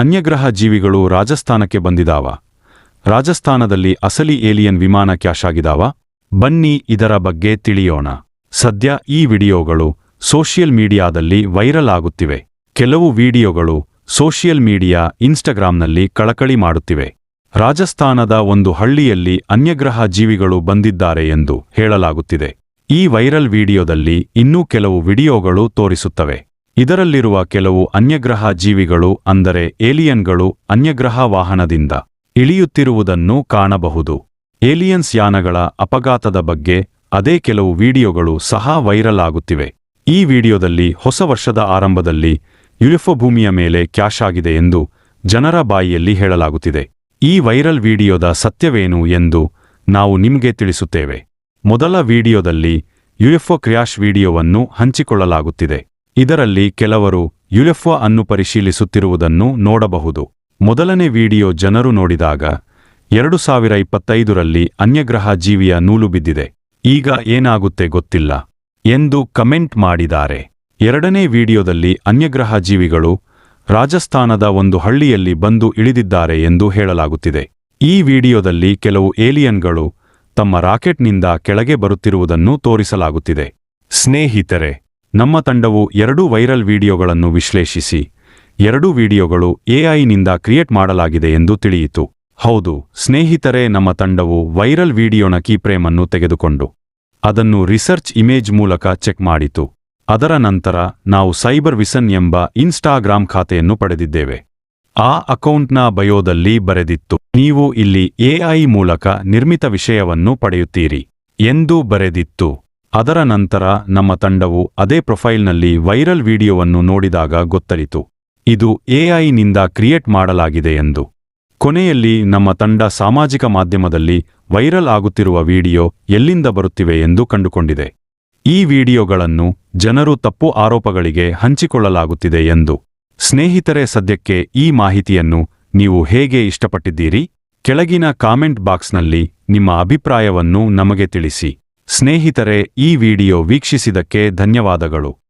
ಅನ್ಯಗ್ರಹ ಜೀವಿಗಳು ರಾಜಸ್ಥಾನಕ್ಕೆ ಬಂದಿದಾವ. ರಾಜಸ್ಥಾನದಲ್ಲಿ ಅಸಲಿ ಏಲಿಯನ್ ವಿಮಾನ ಕ್ಯಾಶ್ ಆಗಿದಾವ ಬನ್ನಿ ಇದರ ಬಗ್ಗೆ ತಿಳಿಯೋಣ. ಸದ್ಯ ಈ ವಿಡಿಯೋಗಳು ಸೋಷಿಯಲ್ ಮೀಡಿಯಾದಲ್ಲಿ ವೈರಲ್ ಆಗುತ್ತಿವೆ. ಕೆಲವು ವಿಡಿಯೋಗಳು ಸೋಷಿಯಲ್ ಮೀಡಿಯಾ ಇನ್ಸ್ಟಾಗ್ರಾಂನಲ್ಲಿ ಕಳಕಳಿ ಮಾಡುತ್ತಿವೆ. ರಾಜಸ್ಥಾನದ ಒಂದು ಹಳ್ಳಿಯಲ್ಲಿ ಅನ್ಯಗ್ರಹ ಜೀವಿಗಳು ಬಂದಿದ್ದಾರೆ ಎಂದು ಹೇಳಲಾಗುತ್ತಿದೆ. ಈ ವೈರಲ್ ವಿಡಿಯೋದಲ್ಲಿ ಇನ್ನೂ ಕೆಲವು ವಿಡಿಯೋಗಳು ತೋರಿಸುತ್ತವೆ. ಇದರಲ್ಲಿರುವ ಕೆಲವು ಅನ್ಯಗ್ರಹ ಜೀವಿಗಳು ಅಂದರೆ ಏಲಿಯನ್ಗಳು ಅನ್ಯಗ್ರಹ ವಾಹನದಿಂದ ಇಳಿಯುತ್ತಿರುವುದನ್ನು ಕಾಣಬಹುದು. ಏಲಿಯನ್ಸ್ ಯಾನಗಳ ಅಪಘಾತದ ಬಗ್ಗೆ ಅದೇ ಕೆಲವು ವಿಡಿಯೋಗಳು ಸಹ ವೈರಲ್ ಆಗುತ್ತಿವೆ ಈ ವಿಡಿಯೋದಲ್ಲಿ ಹೊಸ ವರ್ಷದ ಆರಂಭದಲ್ಲಿ ಯುಎಫೊ ಭೂಮಿಯ ಮೇಲೆ ಕ್ಯಾಶ್ ಆಗಿದೆ ಎಂದು ಜನರ ಬಾಯಿಯಲ್ಲಿ ಹೇಳಲಾಗುತ್ತಿದೆ. ಈ ವೈರಲ್ ವಿಡಿಯೋದ ಸತ್ಯವೇನು ಎಂದು ನಾವು ನಿಮಗೆ ತಿಳಿಸುತ್ತೇವೆ. ಮೊದಲ ವಿಡಿಯೋದಲ್ಲಿ ಯುಎಫ್ಒ ಕ್ರ್ಯಾಶ್ ವಿಡಿಯೋವನ್ನು ಹಂಚಿಕೊಳ್ಳಲಾಗುತ್ತಿದೆ. ಇದರಲ್ಲಿ ಕೆಲವರು ಯುಎಫ್ಒ ಅನ್ನು ಪರಿಶೀಲಿಸುತ್ತಿರುವುದನ್ನು ನೋಡಬಹುದು. ಮೊದಲನೇ ವಿಡಿಯೋ ಜನರು ನೋಡಿದಾಗ, ಎರಡು ಸಾವಿರ ಇಪ್ಪತ್ತೈದರಲ್ಲಿ ಅನ್ಯಗ್ರಹ ಜೀವಿಯ ನೂಲು ಬಿದ್ದಿದೆ. ಈಗ ಏನಾಗುತ್ತೆ ಗೊತ್ತಿಲ್ಲ ಎಂದು ಕಮೆಂಟ್ ಮಾಡಿದ್ದಾರೆ. ಎರಡನೇ ವಿಡಿಯೋದಲ್ಲಿ ಅನ್ಯಗ್ರಹ ಜೀವಿಗಳು ರಾಜಸ್ಥಾನದ ಒಂದು ಹಳ್ಳಿಯಲ್ಲಿ ಬಂದು ಇಳಿದಿದ್ದಾರೆ ಎಂದು ಹೇಳಲಾಗುತ್ತಿದೆ. ಈ ವಿಡಿಯೋದಲ್ಲಿ ಕೆಲವು ಏಲಿಯನ್ಗಳು ತಮ್ಮ ರಾಕೆಟ್ನಿಂದ ಕೆಳಗೆ ಬರುತ್ತಿರುವುದನ್ನು ತೋರಿಸಲಾಗುತ್ತಿದೆ. ಸ್ನೇಹಿತರೆ ನಮ್ಮ ತಂಡವು ಎರಡೂ ವೈರಲ್ ವಿಡಿಯೋಗಳನ್ನು ವಿಶ್ಲೇಷಿಸಿ, ಎರಡೂ ವಿಡಿಯೋಗಳು ಎಐನಿಂದ ಕ್ರಿಯೇಟ್ ಮಾಡಲಾಗಿದೆ ಎಂದು ತಿಳಿಯಿತು. ಹೌದು, ಸ್ನೇಹಿತರೇ, ನಮ್ಮ ತಂಡವು ವೈರಲ್ ವಿಡಿಯೋನ ಕೀಪ್ರೇಮನ್ನು ತೆಗೆದುಕೊಂಡು ಅದನ್ನು ರಿಸರ್ಚ್ ಇಮೇಜ್ ಮೂಲಕ ಚೆಕ್ ಮಾಡಿತು. ಅದರ ನಂತರ ನಾವು ಸೈಬರ್ ವಿಸನ್ ಎಂಬ ಇನ್ಸ್ಟಾಗ್ರಾಂ ಖಾತೆಯನ್ನು ಪಡೆದಿದ್ದೇವೆ. ಆ ಅಕೌಂಟ್ನ ಬಯೋದಲ್ಲಿ ಬರೆದಿತ್ತು, ನೀವು ಇಲ್ಲಿ ಎಐ ಮೂಲಕ ನಿರ್ಮಿತ ವಿಷಯವನ್ನು ಪಡೆಯುತ್ತೀರಿ ಎಂದು ಬರೆದಿತ್ತು. ಅದರ ನಂತರ ನಮ್ಮ ತಂಡವು ಅದೇ ಪ್ರೊಫೈಲ್ನಲ್ಲಿ ವೈರಲ್ ವಿಡಿಯೋವನ್ನು ನೋಡಿದಾಗ ಗೊತ್ತರಿತು ಇದು ಎಐನಿಂದ ಕ್ರಿಯೇಟ್ ಮಾಡಲಾಗಿದೆ ಎಂದು. ಕೊನೆಯಲ್ಲಿ ನಮ್ಮ ತಂಡ ಸಾಮಾಜಿಕ ಮಾಧ್ಯಮದಲ್ಲಿ ವೈರಲ್ ಆಗುತ್ತಿರುವ ವಿಡಿಯೋ ಎಲ್ಲಿಂದ ಬರುತ್ತಿವೆ ಎಂದು ಕಂಡುಕೊಂಡಿದೆ. ಈ ವಿಡಿಯೋಗಳನ್ನು ಜನರು ತಪ್ಪು ಆರೋಪಗಳಿಗೆ ಹಂಚಿಕೊಳ್ಳಲಾಗುತ್ತಿದೆ ಎಂದು. ಸ್ನೇಹಿತರೆ, ಸದ್ಯಕ್ಕೆ ಈ ಮಾಹಿತಿಯನ್ನು ನೀವು ಹೇಗೆ ಇಷ್ಟಪಟ್ಟಿದ್ದೀರಿ? ಕೆಳಗಿನ ಕಾಮೆಂಟ್ ಬಾಕ್ಸ್ನಲ್ಲಿ ನಿಮ್ಮ ಅಭಿಪ್ರಾಯವನ್ನು ನಮಗೆ ತಿಳಿಸಿ. ಸ್ನೇಹಿತರೆ ಈ ವಿಡಿಯೋ ವೀಕ್ಷಿಸಿದಕ್ಕೆ ಧನ್ಯವಾದಗಳು.